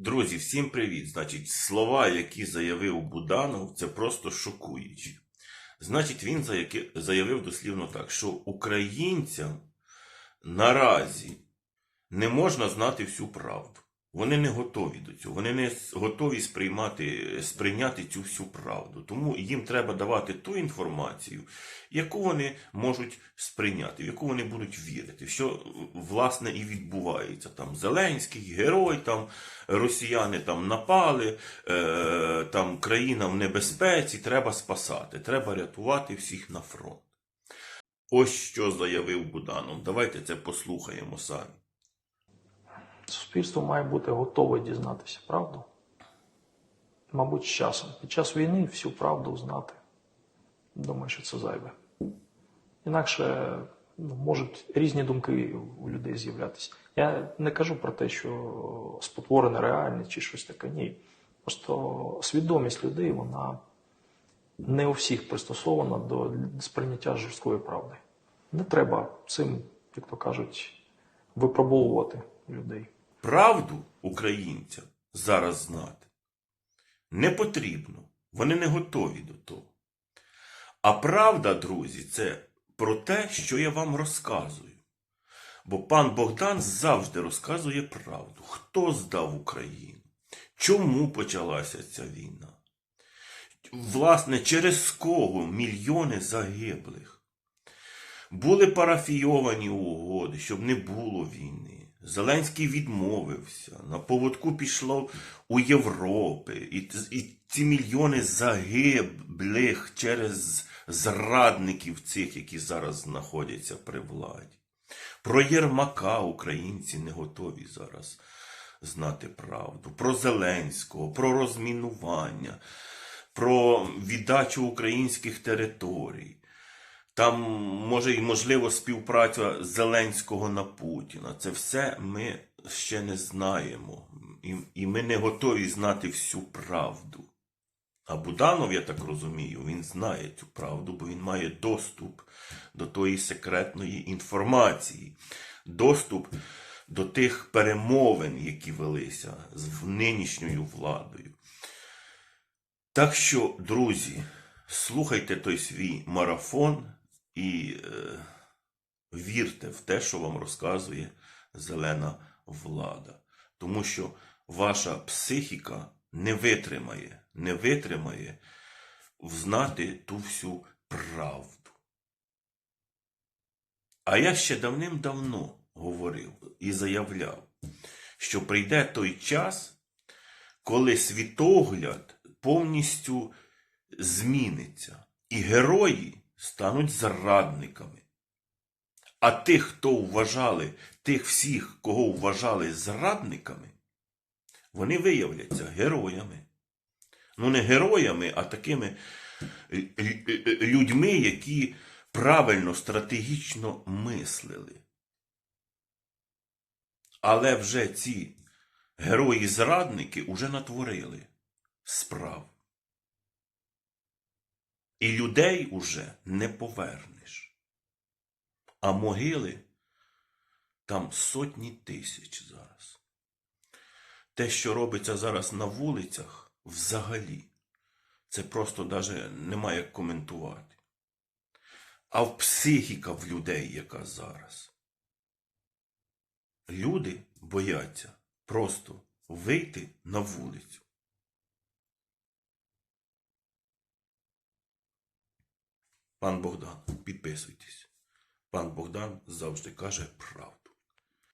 Друзі, всім привіт! Значить, слова, які заявив Буданов, це просто шокуючі. Значить, він заявив дослівно так, що українцям наразі не можна знати всю правду. Вони не готові до цього. Вони не готові сприймати, сприйняти цю всю правду. Тому їм треба давати ту інформацію, яку вони можуть сприйняти, в яку вони будуть вірити, що власне і відбувається. Там Зеленський, герой, там росіяни там напали, е, там країна в небезпеці, треба спасати, треба рятувати всіх на фронт. Ось що заявив Буданов. Давайте це послухаємо самі. Суспільство має бути готове дізнатися правду. Мабуть, з часом. Під час війни всю правду знати. Думаю, що це зайве. Інакше ну, можуть різні думки у людей з'являтися. Я не кажу про те, що спотворене реальне чи щось таке. Ні. Просто свідомість людей, вона не у всіх пристосована до сприйняття жорсткої правди. Не треба цим, як то кажуть, випробовувати людей. Правду українцям зараз знати не потрібно. Вони не готові до того. А правда, друзі, це про те, що я вам розказую. Бо пан Богдан завжди розказує правду. Хто здав Україну? Чому почалася ця війна? Власне, через кого мільйони загиблих? Були парафійовані угоди, щоб не було війни. Зеленський відмовився, на поводку пішло у Європи, і, і ці мільйони загиблих через зрадників цих, які зараз знаходяться при владі. Про Єрмака українці не готові зараз знати правду. Про Зеленського, про розмінування, про віддачу українських територій. Там може і можливо співпраця Зеленського на Путіна. Це все ми ще не знаємо. І, і ми не готові знати всю правду. А Буданов, я так розумію, він знає цю правду, бо він має доступ до тої секретної інформації, доступ до тих перемовин, які велися з нинішньою владою. Так що, друзі, слухайте той свій марафон і е, вірте в те, що вам розказує зелена влада. Тому що ваша психіка не витримає, не витримає взнати ту всю правду. А я ще давним-давно говорив і заявляв, що прийде той час, коли світогляд повністю зміниться, і герої стануть зрадниками. А тих, хто вважали, тих всіх, кого вважали зрадниками, вони виявляться героями. Ну, не героями, а такими лю- лю- людьми, які правильно, стратегічно мислили. Але вже ці герої-зрадники уже натворили справ. І людей уже не повернеш. А могили там сотні тисяч зараз. Те, що робиться зараз на вулицях, взагалі, це просто даже немає як коментувати. А в психіка в людей, яка зараз. Люди бояться просто вийти на вулицю. Пан Богдан, підписуйтесь. Пан Богдан завжди каже правду.